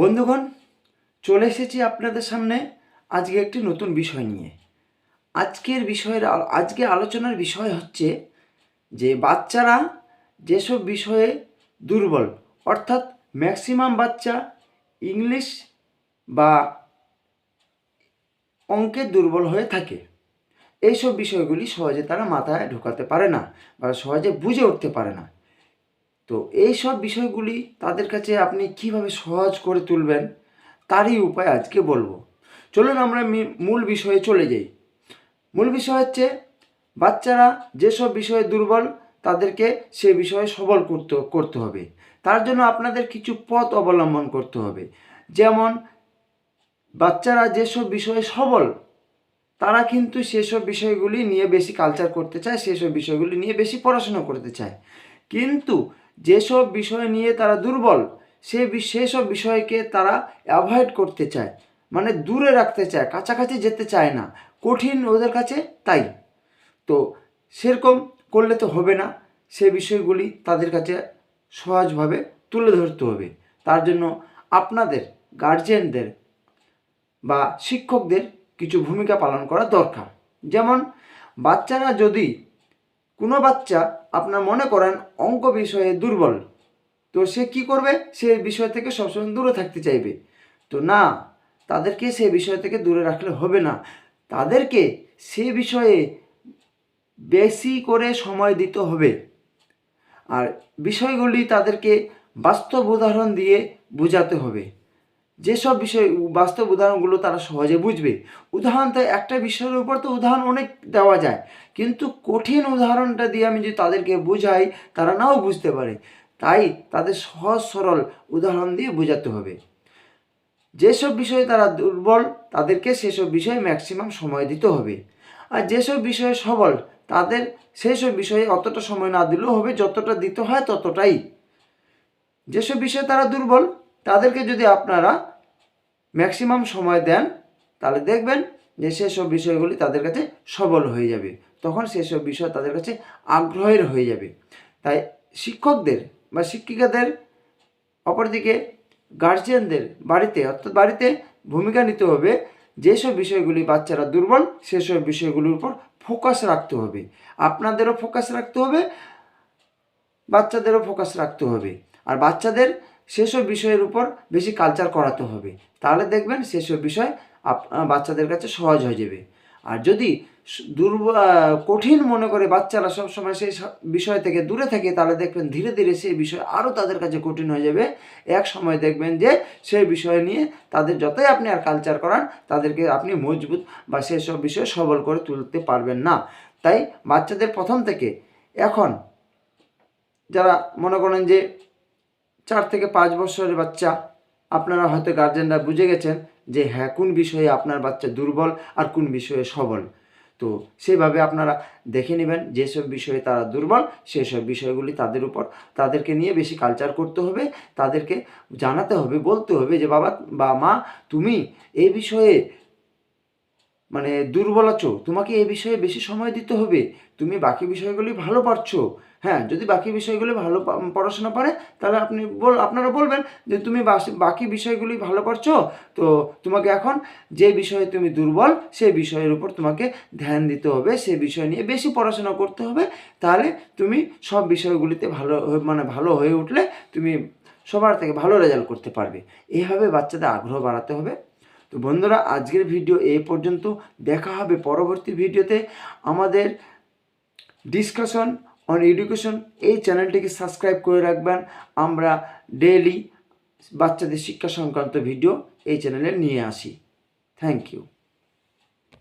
বন্ধুগণ, চলে এসেছি আপনাদের সামনে আজকে একটি নতুন বিষয় নিয়ে। আজকের বিষয়ের আজকে আলোচনার বিষয় হচ্ছে যে বাচ্চারা যেসব বিষয়ে দুর্বল, অর্থাৎ ম্যাক্সিমাম বাচ্চা ইংলিশ বা অঙ্কে দুর্বল হয়ে থাকে, এইসব বিষয়গুলি সহজে তারা মাথায় ঢোকাতে পারে না বা সহজে বুঝে উঠতে পারে না। তো এই সব বিষয়গুলি তাদের কাছে আপনি কীভাবে সহজ করে তুলবেন, তারই উপায় আজকে বলব। চলুন আমরা মূল বিষয়ে চলে যাই। মূল বিষয় হচ্ছে, বাচ্চারা যেসব বিষয়ে দুর্বল, তাদেরকে সে বিষয়ে সবল করতে করতে হবে। তার জন্য আপনাদের কিছু পথ অবলম্বন করতে হবে। যেমন, বাচ্চারা যেসব বিষয়ে সবল, তারা কিন্তু সেসব বিষয়গুলি নিয়ে বেশি কালচার করতে চায়, সেসব বিষয়গুলি নিয়ে বেশি পড়াশোনা করতে চায়। কিন্তু যেসব বিষয় নিয়ে তারা দুর্বল, সে সেসব বিষয়কে তারা অ্যাভয়েড করতে চায়। মানে দূরে রাখতে চায়, কাছাকাছি যেতে চায় না। কঠিন ওদের কাছে তাই। তো সেরকম করলে তো হবে না। সে বিষয়গুলি তাদের কাছে সহজভাবে তুলে ধরতে হবে। তার জন্য আপনাদের গার্জিয়ানদের বা শিক্ষকদের কিছু ভূমিকা পালন করা দরকার। যেমন, বাচ্চারা যদি, কোনো বাচ্চা আপনার মনে করেন অঙ্ক বিষয়ে দুর্বল। তো সে কি করবে? সে বিষয় থেকে সবসময় দূরে থাকতে চাইবে। তো না, তাদেরকে সে বিষয় থেকে দূরে রাখলে হবে না। তাদেরকে সে বিষয়ে বেশি করে সময় দিতে হবে। আর বিষয়গুলি তাদেরকে বাস্তব উদাহরণ দিয়ে বোঝাতে হবে। যেসব বিষয়, বাস্তব উদাহরণগুলো তারা সহজে বুঝবে। উদাহরণ তো একটা বিষয়ের উপর তো উদাহরণ অনেক দেওয়া যায়। কিন্তু কঠিন উদাহরণটা দিয়ে আমি যদি তাদেরকে বোঝাই, তারা নাও বুঝতে পারে। তাই তাদের সহজ সরল উদাহরণ দিয়ে বোঝাতে হবে। যেসব বিষয়ে তারা দুর্বল, তাদেরকে সেসব বিষয়ে ম্যাক্সিমাম সময় দিতে হবে। আর যেসব বিষয়ে সবল, তাদের সেসব বিষয়ে অতটা সময় না দিলেও হবে, যতটা দিতে হয় ততটাই। যেসব বিষয়ে তারা দুর্বল তাদেরকে যদি আপনারা ম্যাক্সিমাম সময় দেন, তাহলে দেখবেন যে সেসব বিষয়গুলি তাদের কাছে সবল হয়ে যাবে। তখন সেসব বিষয় তাদের কাছে আগ্রহের হয়ে যাবে। তাই শিক্ষকদের বা শিক্ষিকাদের অপরদিকে গার্জিয়ানদের বাড়িতে, অর্থাৎ বাড়িতে ভূমিকা নিতে হবে, যেসব বিষয়গুলি বাচ্চারা দুর্বল, সেসব বিষয়গুলির উপর ফোকাস রাখতে হবে। আপনাদেরও ফোকাস রাখতে হবে, বাচ্চাদেরও ফোকাস রাখতে হবে। আর বাচ্চাদের সেসব বিষয়ের উপর বেশি কালচার করাতে হবে। তাহলে দেখবেন সেসব বিষয় বাচ্চাদের কাছে সহজ হয়ে যাবে। আর যদি স- দুর্ব কঠিন মনে করে বাচ্চারা সব সময় সেই সব বিষয় থেকে দূরে থাকে, তাহলে দেখবেন ধীরে ধীরে সেই বিষয় আরও তাদের কাছে কঠিন হয়ে যাবে। এক সময় দেখবেন যে সেই বিষয় নিয়ে তাদের যতই আপনি আর কালচার করান, তাদেরকে আপনি মজবুত বা সেসব বিষয়ে সবল করে তুলতে পারবেন না। তাই বাচ্চাদের প্রথম থেকে এখন যারা মনে করেন যে চার থেকে পাঁচ বছরের বাচ্চা আপনারা হয়তো গার্জেনরা বুঝে গেছেন যে হ্যাঁ কোন বিষয়ে আপনার বাচ্চা দুর্বল আর কোন বিষয়ে সবল। তো সেইভাবে আপনারা দেখে নেবেন যেসব বিষয়ে তারা দুর্বল, সেসব বিষয়গুলি তাদের উপর তাদেরকে নিয়ে বেশি কালচার করতে হবে, তাদেরকে জানাতে হবে, বলতে হবে যে বাবা বা মা, তুমি এই বিষয়ে মানে দুর্বল আছো, তোমাকে এই বিষয়ে বেশি সময় দিতে হবে। তুমি বাকি বিষয়গুলি ভালো পারছ। হ্যাঁ যদি বাকি বিষয়গুলি ভালো পড়াশোনা পারে, তাহলে আপনি বল, আপনারা বলবেন যে তুমি বাকি বিষয়গুলি ভালো পারছ, তো তোমাকে এখন যে বিষয়ে তুমি দুর্বল সেই বিষয়ের উপর তোমাকে ধ্যান দিতে হবে, সে বিষয় নিয়ে বেশি পড়াশোনা করতে হবে, তাহলে তুমি সব বিষয়গুলিতে ভালো মানে ভালো হয়ে উঠলে তুমি সবার থেকে ভালো রেজাল্ট করতে পারবে। এইভাবে বাচ্চাদের আগ্রহ বাড়াতে হবে। তো বন্ধুরা, আজকের ভিডিও এ পর্যন্ত। দেখা হবে পরবর্তী ভিডিওতে। আমাদের ডিসকাশন অন এডুকেশন এই চ্যানেলটিকে সাবস্ক্রাইব করে রাখবেন। আমরা ডেলি বাচ্চাদের শিক্ষা সংক্রান্ত ভিডিও এই চ্যানেলে নিয়ে আসি। Thank you